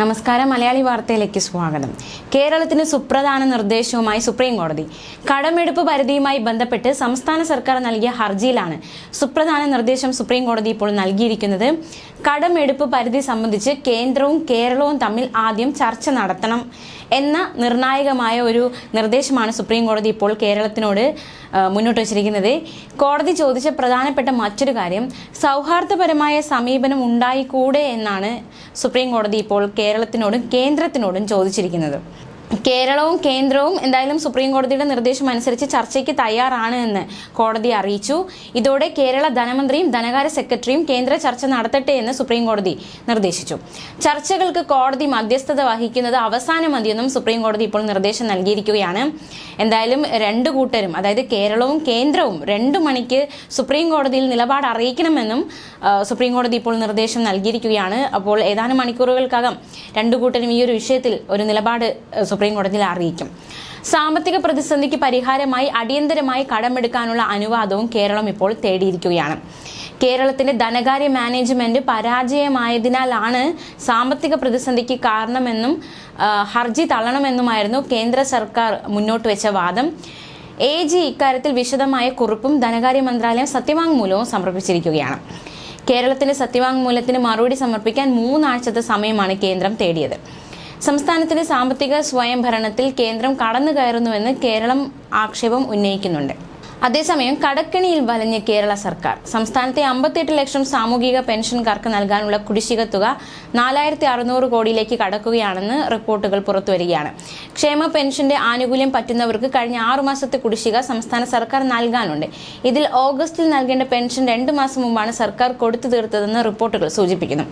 നമസ്കാരം മലയാളി വാർത്തയിലേക്ക് സ്വാഗതം. കേരളത്തിന് സുപ്രധാന നിർദ്ദേശവുമായി സുപ്രീം കോടതി കടമെടുപ്പ് പരിധിയുമായി ബന്ധപ്പെട്ട് സംസ്ഥാന സർക്കാർ നൽകിയ ഹർജിയിലാണ് സുപ്രധാന നിർദ്ദേശം സുപ്രീം കോടതി ഇപ്പോൾ നൽകിയിരിക്കുന്നത്. കടമെടുപ്പ് പരിധി സംബന്ധിച്ച് കേന്ദ്രവും കേരളവും തമ്മിൽ ആദ്യം ചർച്ച നടത്തണം എന്ന നിർണായകമായ ഒരു നിർദ്ദേശമാണ് സുപ്രീം കോടതി ഇപ്പോൾ കേരളത്തിനോട് മുന്നോട്ട് വച്ചിരിക്കുന്നത്. കോടതി ചോദിച്ച പ്രധാനപ്പെട്ട മറ്റൊരു കാര്യം സൗഹാർദ്ദപരമായ സമീപനം ഉണ്ടായിക്കൂടെ എന്നാണ് സുപ്രീം കോടതി ഇപ്പോൾ കേരളത്തിനോടും കേന്ദ്രത്തിനോടും ചോദിച്ചിരിക്കുന്നത്. കേരളവും കേന്ദ്രവും എന്തായാലും സുപ്രീം കോടതിയുടെ നിർദ്ദേശം അനുസരിച്ച് ചർച്ചയ്ക്ക് തയ്യാറാണ് എന്ന് കോടതി അറിയിച്ചു. ഇതോടെ കേരള ധനമന്ത്രിയും ധനകാര്യ സെക്രട്ടറിയും കേന്ദ്ര ചർച്ച നടത്തട്ടെ എന്ന് സുപ്രീം കോടതി നിർദ്ദേശിച്ചു. ചർച്ചകൾക്ക് കോടതി മധ്യസ്ഥത വഹിക്കുന്നത് അവസാനം മതിയെന്നും സുപ്രീം കോടതി ഇപ്പോൾ നിർദ്ദേശം നൽകിയിരിക്കുകയാണ്. എന്തായാലും രണ്ടു കൂട്ടരും അതായത് കേരളവും കേന്ദ്രവും രണ്ടു മണിക്ക് സുപ്രീം കോടതിയിൽ നിലപാട് അറിയിക്കണമെന്നും സുപ്രീം കോടതി ഇപ്പോൾ നിർദ്ദേശം നൽകിയിരിക്കുകയാണ്. അപ്പോൾ ഏതാനും മണിക്കൂറുകൾക്കകം രണ്ടു കൂട്ടരും ഈ ഒരു വിഷയത്തിൽ ഒരു നിലപാട് സുപ്രീം കോടതിയിൽ അറിയിക്കും. സാമ്പത്തിക പ്രതിസന്ധിക്ക് പരിഹാരമായി അടിയന്തരമായി കടമെടുക്കാനുള്ള അനുവാദവും കേരളം ഇപ്പോൾ തേടിയിരിക്കുകയാണ്. കേരളത്തിന്റെ ധനകാര്യ മാനേജ്മെന്റ് പരാജയമായതിനാലാണ് സാമ്പത്തിക പ്രതിസന്ധിക്ക് കാരണമെന്നും ഹർജി തള്ളണമെന്നുമായിരുന്നു കേന്ദ്ര സർക്കാർ മുന്നോട്ട് വെച്ച വാദം. എ ജി ഇക്കാര്യത്തിൽ വിശദമായ കുറിപ്പും ധനകാര്യ മന്ത്രാലയം സത്യവാങ്മൂലവും സമർപ്പിച്ചിരിക്കുകയാണ്. കേരളത്തിന്റെ സത്യവാങ്മൂലത്തിന് മറുപടി സമർപ്പിക്കാൻ മൂന്നാഴ്ചത്തെ സമയമാണ് കേന്ദ്രം തേടിയത്. സംസ്ഥാനത്തിന്റെ സാമ്പത്തിക സ്വയംഭരണത്തിൽ കേന്ദ്രം കടന്നു കയറുന്നുവെന്ന് കേരളം ആക്ഷേപം ഉന്നയിക്കുന്നുണ്ട്. അതേസമയം കടക്കിണിയിൽ വലഞ്ഞ് കേരള സർക്കാർ. സംസ്ഥാനത്തെ അമ്പത്തിയെട്ട് ലക്ഷം സാമൂഹിക പെൻഷൻകാർക്ക് നൽകാനുള്ള കുടിശ്ശിക തുക നാലായിരത്തി അറുന്നൂറ് കോടിയിലേക്ക് കടക്കുകയാണെന്ന് റിപ്പോർട്ടുകൾ പുറത്തുവരികയാണ്. ക്ഷേമ പെൻഷന്റെ ആനുകൂല്യം പറ്റുന്നവർക്ക് കഴിഞ്ഞ ആറു മാസത്തെ കുടിശ്ശിക സംസ്ഥാന സർക്കാർ നൽകാനുണ്ട്. ഇതിൽ ഓഗസ്റ്റിൽ നൽകേണ്ട പെൻഷൻ രണ്ടു മാസം മുമ്പാണ് സർക്കാർ കൊടുത്തു തീർത്തതെന്ന് റിപ്പോർട്ടുകൾ സൂചിപ്പിക്കുന്നു.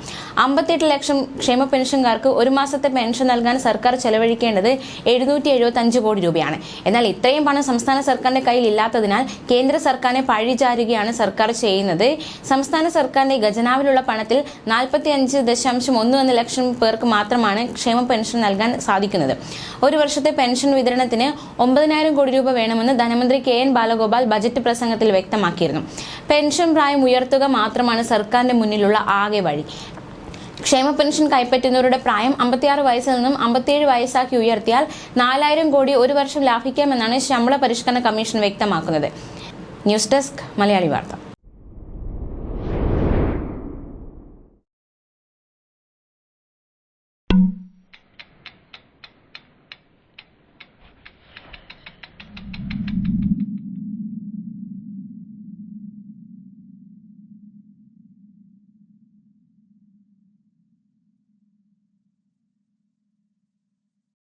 അമ്പത്തിയെട്ട് ലക്ഷം ക്ഷേമ പെൻഷൻകാർക്ക് ഒരു മാസത്തെ പെൻഷൻ നൽകാൻ സർക്കാർ ചെലവഴിക്കേണ്ടത് എഴുന്നൂറ്റി എഴുപത്തി അഞ്ച് കോടി രൂപയാണ്. എന്നാൽ ഇത്രയും പണം സംസ്ഥാന സർക്കാരിന്റെ കയ്യിൽ ഇല്ലാത്തതിനാൽ കേന്ദ്ര സർക്കാരിനെ പഴിചാരുകയാണ് സർക്കാർ ചെയ്യുന്നത്. സംസ്ഥാന സർക്കാരിന്റെ ഖജനാവിലുള്ള പണത്തിൽ നാൽപ്പത്തി അഞ്ച് ദശാംശം ഒന്ന് ഒന്ന് ലക്ഷം പേർക്ക് മാത്രമാണ് ക്ഷേമ പെൻഷൻ നൽകാൻ സാധിക്കുന്നത്. ഒരു വർഷത്തെ പെൻഷൻ വിതരണത്തിന് ഒമ്പതിനായിരം കോടി രൂപ വേണമെന്ന് ധനമന്ത്രി കെ എൻ ബാലഗോപാൽ ബജറ്റ് പ്രസംഗത്തിൽ വ്യക്തമാക്കിയിരുന്നു. പെൻഷൻ പ്രായം ഉയർത്തുക മാത്രമാണ് സർക്കാരിന്റെ മുന്നിലുള്ള ആകെ വഴി. ക്ഷേമ പെൻഷൻ കൈപ്പറ്റുന്നവരുടെ പ്രായം അമ്പത്തിയാറ് വയസ്സിൽ നിന്നും അമ്പത്തിയേഴ് വയസ്സാക്കി ഉയർത്തിയാൽ നാലായിരം കോടി ഒരു വർഷം ലാഭിക്കാമെന്നാണ് ശമ്പള പരിഷ്കരണ കമ്മീഷൻ വ്യക്തമാക്കുന്നത്. ന്യൂസ് ഡെസ്ക് മലയാളി വാർത്ത.